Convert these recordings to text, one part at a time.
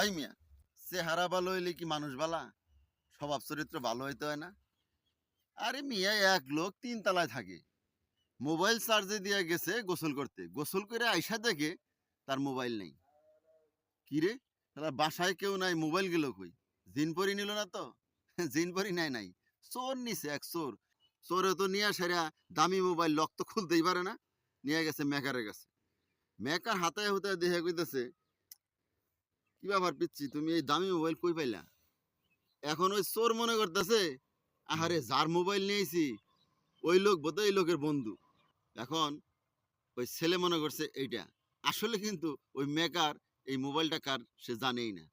এই মিয়া, চেহারা ভালো হইলে কি মানুষ বালা? স্বভাব চরিত্র ভালো হইতে হয় না? আরে মিয়া, এক লোক তিন তলায় থাকে। মোবাইল চার্জে দিয়ে গেছে গোসল করতে। গোসল করে আইসা দেখে তার মোবাইল নেই। কি রে? তারা বাসায় কেউ নাই, মোবাইল গেল কই? জিন পরি নিল না তো? জিন পরি নাই নাই। চোর নিছে এক চোর। চোরে তো নিয়ে সেরা দামি মোবাইল লক তো খুলতেই পারে না। নিয়ে গেছে মেকারের কাছে। মেকার হাতে হাতে দেখে কইতেছে কি ব্যাপার পিচ্ছি? তুমি এই দামি মোবাইল কই পাইলা? এখন ওই চোর মনে করতেছে, আহারে, যার মোবাইল নিয়েছি, ওই লোক বোধহয় এই লোকের বন্ধু। এখন ওই ছেলে মনে করছে এইটা। আসলে কিন্তু ওই মেকার এই মোবাইলটা কার সে জানেই না।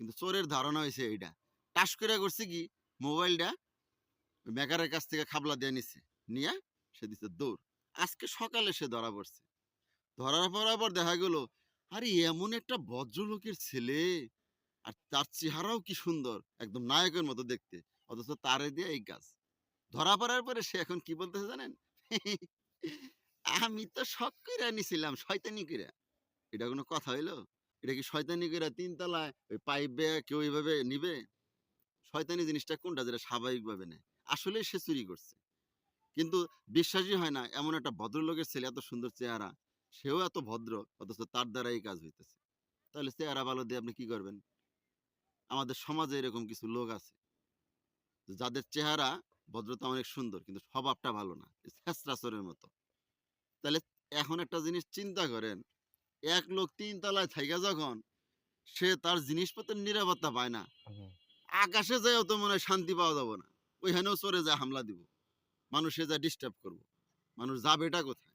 কিন্তু চোরের ধারণা হয়েছে এইটা। টাস করে করছে কি মোবাইলটা মেকারের কাছ থেকে খাবলা দিয়ে নিছে। নিয়ে সে দিছে দৌড়। আজকে সকালে সে ধরা পড়ছে। ধরার পর দেখা গেল আরে, এমন একটা ভদ্রলোকের ছেলে! আর তার চেহারাও কি সুন্দর! একদম নায়কের মতো দেখতে। অথচ তারে দিয়ে এই কাজ। ধরা পড়ার পরে সে এখন কি বলতেছে জানেন? আমি তো শখ করে নিছিলাম, শয়তানি করে এটা কোনো কথা হইল? এটা কি শয়তানি করে তিনতলায় ওই পাইপ বেয়ে কেউ এইভাবে নিবে? শয়তানি জিনিসটা কোনটা যেটা স্বাভাবিকভাবে নেয়? আসলে সে চুরি করছে। কিন্তু বিশ্বাসই হয় না, এমন একটা ভদ্রলোকের ছেলে, এত সুন্দর চেহারা। সেও এত ভদ্র অথচ তার দ্বারা এই কাজ হইতেছে। তাহলে চেহারা ভালো দিয়ে আপনি কি করবেন? আমাদের সমাজে এরকম কিছু লোক আছে। যাদের চেহারা ভদ্রতা অনেক সুন্দর কিন্তু স্বভাবটা ভালো না। শেষরাচরের মতো। তাহলে এখন একটা জিনিস চিন্তা করেন এক লোক তিন তলায় থাইকা যখন সে তার জিনিসপত্রের নিরাপত্তা পায় না। আকাশে যায় তো মনে হয় শান্তি পাওয়া যাবে না। ওইখানেও চড়ে যায় হামলা দিব। মানুষে যা ডিস্টার্ব করব। মানুষ যাবে এটা কোথায়?